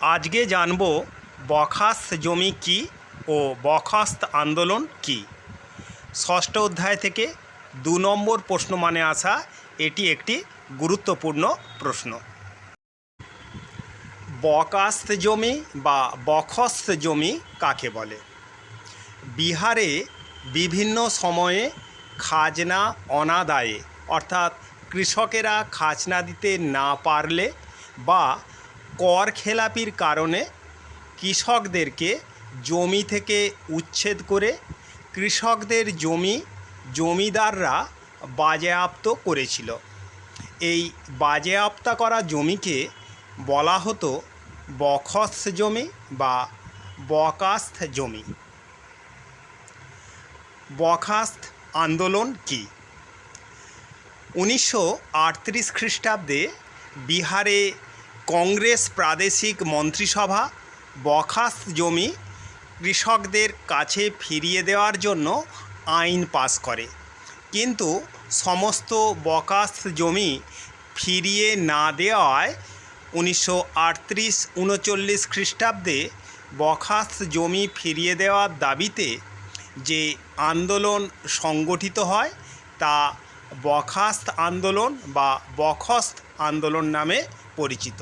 আজকে জানব বখাস্ত জমি কী ও বখাস্ত আন্দোলন কী? ষষ্ঠ অধ্যায় থেকে দু নম্বর প্রশ্ন মানে আসা এটি একটি গুরুত্বপূর্ণ প্রশ্ন। বকাস্ত জমি বা বখস্ত জমি কাকে বলে? বিহারে বিভিন্ন সময়ে খাজনা অনাদায়ে, অর্থাৎ কৃষকেরা খাজনা দিতে না পারলে বা কর খেলাপির কারণে কৃষকদেরকে জমি থেকে উচ্ছেদ করে কৃষকদের জমি জমিদাররা বাজেয়াপ্ত করেছিল। এই বাজেয়াপ্তা করা জমিকে বলা হতো বখস্ত জমি বা বকাস্ত জমি। বখাস্ত আন্দোলন কি? উনিশশো আটত্রিশ খ্রিস্টাব্দে বিহারে কংগ্রেস প্রাদেশিক মন্ত্রিসভা বখাস্ত জমি কৃষকদের কাছে ফিরিয়ে দেওয়ার জন্য আইন পাস করে। কিন্তু সমস্ত বকাস্ত জমি ফিরিয়ে না দেওয়ায় উনিশশো আটত্রিশ উনচল্লিশ খ্রিস্টাব্দে বখাস্ত জমি ফিরিয়ে দেওয়ার দাবিতে যে আন্দোলন সংগঠিত হয়, তা বখাস্ত আন্দোলন বা বখস্ত আন্দোলন নামে পরিচিত।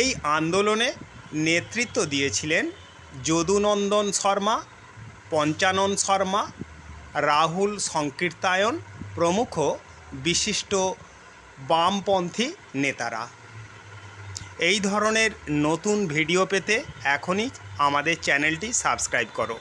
এই আন্দোলনে নেতৃত্ব দিয়েছিলেন যদুনন্দন শর্মা, পঞ্চানন শর্মা, রাহুল সংকীর্তায়ন প্রমুখ বিশিষ্ট বামপন্থী নেতারা। এই ধরনের নতুন ভিডিও পেতে এখনই আমাদের চ্যানেলটি সাবস্ক্রাইব করো।